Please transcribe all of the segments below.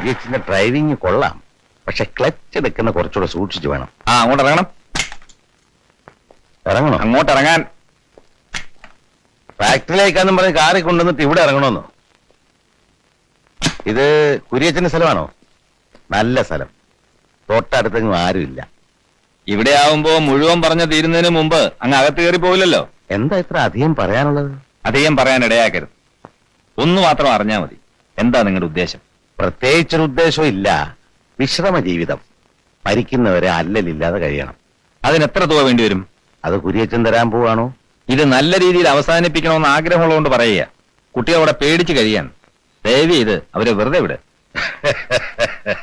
കുര്യച്ചന്റെ driving കൊള്ളാം. പക്ഷെ clutch എടുക്കുന്ന കുറച്ചുകൂടെ സൂക്ഷിച്ചു വേണം. ആ അങ്ങോട്ട് ഇറങ്ങണം. ഇറങ്ങണോ? അങ്ങോട്ട് ഇറങ്ങാൻ. ഫാക്ടറിയിലേക്കാന്നും പറഞ്ഞ് കാറി കൊണ്ടുവന്നിട്ട് ഇവിടെ ഇറങ്ങണമെന്നോ ഇത് കുര്യച്ചന്റെ സ്ഥലമാണോ? നല്ല സ്ഥലം. തൊട്ടടുത്തെങ്ങും ആരുമില്ല. ഇവിടെ ആവുമ്പോ മുഴുവൻ പറഞ്ഞ തീരുന്നതിന് മുമ്പ് അങ്ങ് അകത്ത് കയറി പോവില്ലല്ലോ? എന്താ ഇത്ര അധികം പറയാനുള്ളത്? അധികം പറയാൻ ഇടയാക്കരുത് ഒന്ന് മാത്രം അറിഞ്ഞാൽ മതി. എന്താ നിങ്ങളുടെ ഉദ്ദേശം? പ്രത്യേകിച്ചൊരു ഉദ്ദേശവും ഇല്ല. വിശ്രമ ജീവിതം മരിക്കുന്നവരെ അല്ലലില്ലാതെ കഴിയണം. അതിന് എത്ര തുക വേണ്ടി വരും? അത് കുരിയച്ചൻ തരാൻ പോവാണോ? ഇത് നല്ല രീതിയിൽ അവസാനിപ്പിക്കണമെന്ന് ആഗ്രഹമുള്ളതുകൊണ്ട് പറയുക. കുട്ടികൾ അവിടെ പേടിച്ച് കഴിയാൻ. ദയവ് ഇത്. അവരെ വെറുതെ വിട്.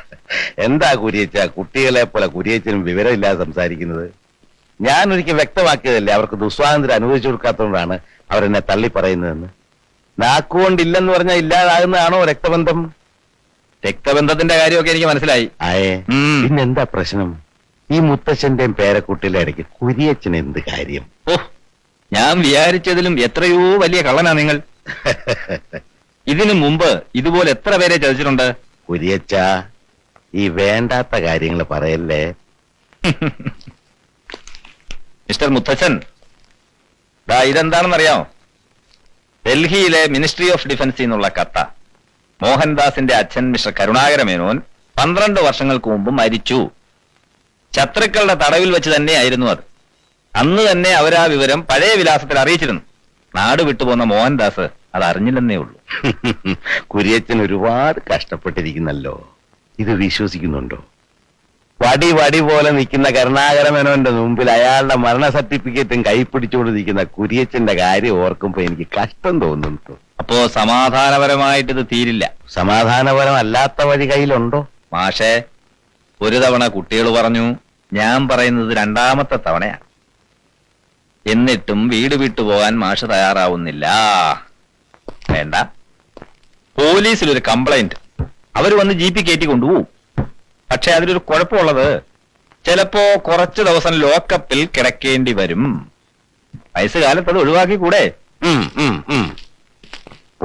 എന്താ കുരിയച്ച? കുട്ടികളെ പോലെ കുരിയച്ചനും വിവരമില്ലാതെ സംസാരിക്കുന്നത്. ഞാൻ ഒരിക്കൽ വ്യക്തമാക്കിയതല്ലേ അവർക്ക് ദുസ്വാതന്ത്ര്യം അനുവദിച്ചു കൊടുക്കാത്തതുകൊണ്ടാണ് അവരെന്നെ തള്ളി പറയുന്നതെന്ന് നാക്കുകൊണ്ടില്ലെന്ന് പറഞ്ഞാൽ ഇല്ലാതാകുന്നതാണോ രക്തബന്ധം? രക്തബന്ധത്തിന്റെ കാര്യമൊക്കെ എനിക്ക് മനസ്സിലായി. ആയേ ഉം. പിന്നെന്താ പ്രശ്നം? ഈ മുത്തച്ഛന്റെയും പേരക്കുട്ടിയുടെ ഇടയ്ക്ക് കുരിയച്ഛൻ എന്ത് കാര്യം? ഓ ഞാൻ വിചാരിച്ചതിലും എത്രയോ വലിയ കള്ളനാ നിങ്ങൾ. ഇതിനു മുമ്പ് ഇതുപോലെ എത്ര പേരെ ചതിച്ചിട്ടുണ്ട്? കുരിയച്ച ഈ വേണ്ടാത്ത കാര്യങ്ങൾ പറയല്ലേ? മിസ്റ്റർ മുത്തച്ഛൻ ദാ ഇതെന്താണെന്നറിയാമോ? ഡൽഹിയിലെ മിനിസ്ട്രി ഓഫ് ഡിഫൻസിൽ നിന്നുള്ള കത്ത. മോഹൻദാസിന്റെ അച്ഛൻ മിസ്റ്റർ കരുണാകര മേനോൻ പന്ത്രണ്ട് വർഷങ്ങൾക്ക് മുമ്പ് മരിച്ചു. ശത്രുക്കളുടെ തടവിൽ വെച്ച് തന്നെയായിരുന്നു അത്. അന്ന് തന്നെ അവരാ വിവരം പഴയ വിലാസത്തിൽ അറിയിച്ചിരുന്നു. നാട് വിട്ടുപോന്ന മോഹൻദാസ് അത് അറിഞ്ഞില്ലെന്നേ ഉള്ളൂ. കുര്യച്ചൻ ഒരുപാട് കഷ്ടപ്പെട്ടിരിക്കുന്നല്ലോ. ഇത് വിശ്വസിക്കുന്നുണ്ടോ? വടി വടി പോലെ നിൽക്കുന്ന കരുണാകരമേനോന്റെ മുമ്പിൽ അയാളുടെ മരണ സർട്ടിഫിക്കറ്റും കൈപ്പിടിച്ചുകൊണ്ട് നിൽക്കുന്ന കുര്യച്ചന്റെ കാര്യം ഓർക്കുമ്പോ എനിക്ക് കഷ്ടം തോന്നുന്നു. അപ്പോ സമാധാനപരമായിട്ട് ഇത് തീരില്ല. സമാധാനപരമല്ലാത്ത വഴി കയ്യിലുണ്ടോ? മാഷേ ഒരു തവണ കുട്ടികൾ പറഞ്ഞു ഞാൻ പറയുന്നത് രണ്ടാമത്തെ തവണയാണ്. എന്നിട്ടും വീട് വിട്ടു പോകാൻ മാഷ് തയ്യാറാവുന്നില്ല. വേണ്ട. പോലീസിൽ ഒരു കംപ്ലൈന്റ് അവർ വന്ന് ജി പി കയറ്റി കൊണ്ടുപോകും. പക്ഷെ അതിലൊരു കുഴപ്പമുള്ളത് ചിലപ്പോ കുറച്ച് ദിവസം ലോക്കപ്പിൽ കിടക്കേണ്ടി വരും. വയസ്സുകാലത്ത് അത് ഒഴിവാക്കി കൂടെ.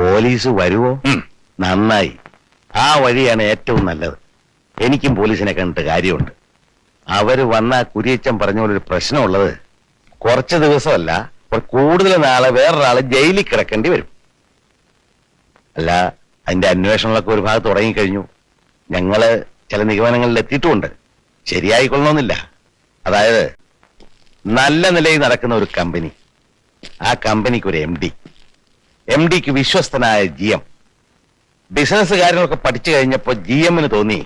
പോലീസ് വരുവോ? നന്നായി. ആ വഴിയാണ് ഏറ്റവും നല്ലത്. എനിക്കും പോലീസിനെ കണ്ടിട്ട് കാര്യമുണ്ട്. അവർ വന്ന കുരിയച്ചൻ പറഞ്ഞ പോലെ ഒരു പ്രശ്നമുള്ളത് കുറച്ച് ദിവസമല്ല കൂടുതൽ നാളെ വേറൊരാൾ ജയിലിൽ കിടക്കേണ്ടി വരും. അല്ല അതിന്റെ അന്വേഷണങ്ങളൊക്കെ ഒരു ഭാഗത്ത് തുടങ്ങിക്കഴിഞ്ഞു. ഞങ്ങൾ ചില നിഗമനങ്ങളിൽ എത്തിയിട്ടുമുണ്ട്. ശരിയായിക്കൊള്ളണമെന്നില്ല. അതായത് നല്ല നിലയിൽ നടക്കുന്ന ഒരു കമ്പനി. ആ കമ്പനിക്ക് ഒരു എം ഡി. എം ഡിക്ക് വിശ്വസ്തനായ ജി എം ബിസിനസ് കാര്യങ്ങളൊക്കെ പഠിച്ചു കഴിഞ്ഞപ്പോ ജി എമ്മിന് തോന്നി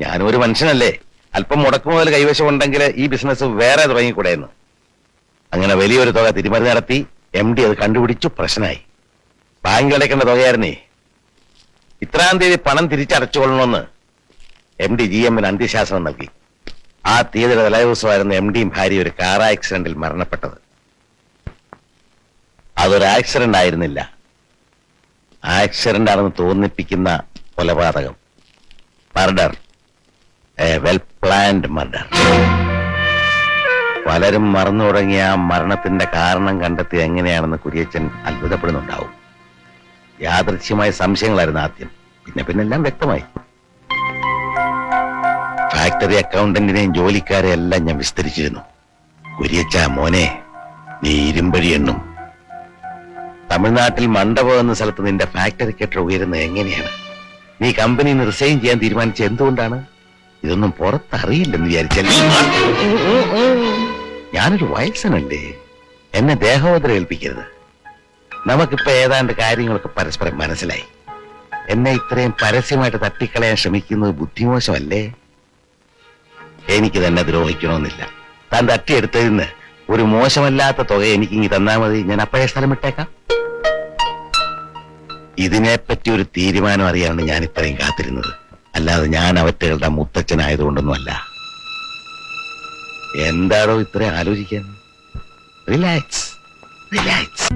ഞാനും ഒരു മനുഷ്യനല്ലേ? അല്പം മുടക്കു മുതൽ കൈവശം ഉണ്ടെങ്കിൽ ഈ ബിസിനസ് വേറെ തുടങ്ങിക്കൂടെയെന്ന്. അങ്ങനെ വലിയൊരു തുക തിരിമറി നടത്തി എം ഡി അത് കണ്ടുപിടിച്ചു പ്രശ്നമായി. ബാങ്ക് അടയ്ക്കേണ്ട തുകയായിരുന്നേ. ഇത്രാം തീയതി പണം തിരിച്ചടച്ചുകൊള്ളണമെന്ന് എം ഡി ജി എമ്മിന് അന്ത്യശാസനം നൽകി. ആ തീയതിയുടെ തലേദിവസമായിരുന്നു എം ഡിയും ഭാര്യ ഒരു കാർ ആക്സിഡന്റിൽ മരണപ്പെട്ടത്. അതൊരു ആക്സിഡന്റ് ആയിരുന്നില്ല. ആക്സിഡന്റ് ആണെന്ന് തോന്നിപ്പിക്കുന്ന കൊലപാതകം. Murder a well planned murder പലരും മറന്നു തുടങ്ങിയ ആ മരണത്തിന്റെ കാരണം കണ്ടെത്തി എങ്ങനെയാണെന്ന് കുര്യച്ചൻ അത്ഭുതപ്പെടുന്നുണ്ടാവും. യാദൃശ്യമായ സംശയങ്ങളായിരുന്നു ആദ്യം. പിന്നെ പിന്നെല്ലാം വ്യക്തമായി. ഫാക്ടറി അക്കൗണ്ടന്റിനെയും ജോലിക്കാരെ എല്ലാം ഞാൻ വിസ്തരിച്ചിരുന്നു. കുര്യച്ച മോനെ നീ ഇരുമ്പഴി എണ്ണും തമിഴ്നാട്ടിൽ മണ്ഡപം എന്ന സ്ഥലത്ത് നിന്റെ ഫാക്ടറി കെട്ടർ ഉയരുന്നത് എങ്ങനെയാണ്? നീ കമ്പനി നിന്ന് റിസൈൻ ചെയ്യാൻ തീരുമാനിച്ച എന്തുകൊണ്ടാണ്? ഇതൊന്നും പുറത്തറിയില്ലെന്ന് വിചാരിച്ചല്ലേ? ഞാനൊരു വയസ്സനല്ലേ എന്നെ ദേഹോദര ഏൽപ്പിക്കരുത്. നമുക്കിപ്പോ ഏതാണ്ട് കാര്യങ്ങളൊക്കെ പരസ്പരം മനസ്സിലായി. എന്നെ ഇത്രയും പരസ്യമായിട്ട് തട്ടിക്കളയാൻ ശ്രമിക്കുന്നത് ബുദ്ധിമോശമല്ലേ? എനിക്ക് തന്നെ ദ്രോഹിക്കണമെന്നില്ല. താൻ തട്ടിയെടുത്തതിന് ഒരു മോശമല്ലാത്ത തുക എനിക്ക് തന്നാൽ തന്നാ മതി. ഞാൻ അപ്പോഴേ സ്ഥലം വിട്ടേക്കാം. ഇതിനെപ്പറ്റി ഒരു തീരുമാനം അറിയാനാണ് ഞാൻ ഇത്രയും കാത്തിരുന്നത്. അല്ലാതെ ഞാൻ അവറ്റകളുടെ മുത്തച്ഛനായതുകൊണ്ടൊന്നുമല്ല. എന്താണോ ഇത്രയും ആലോചിക്കാൻ? Relax relax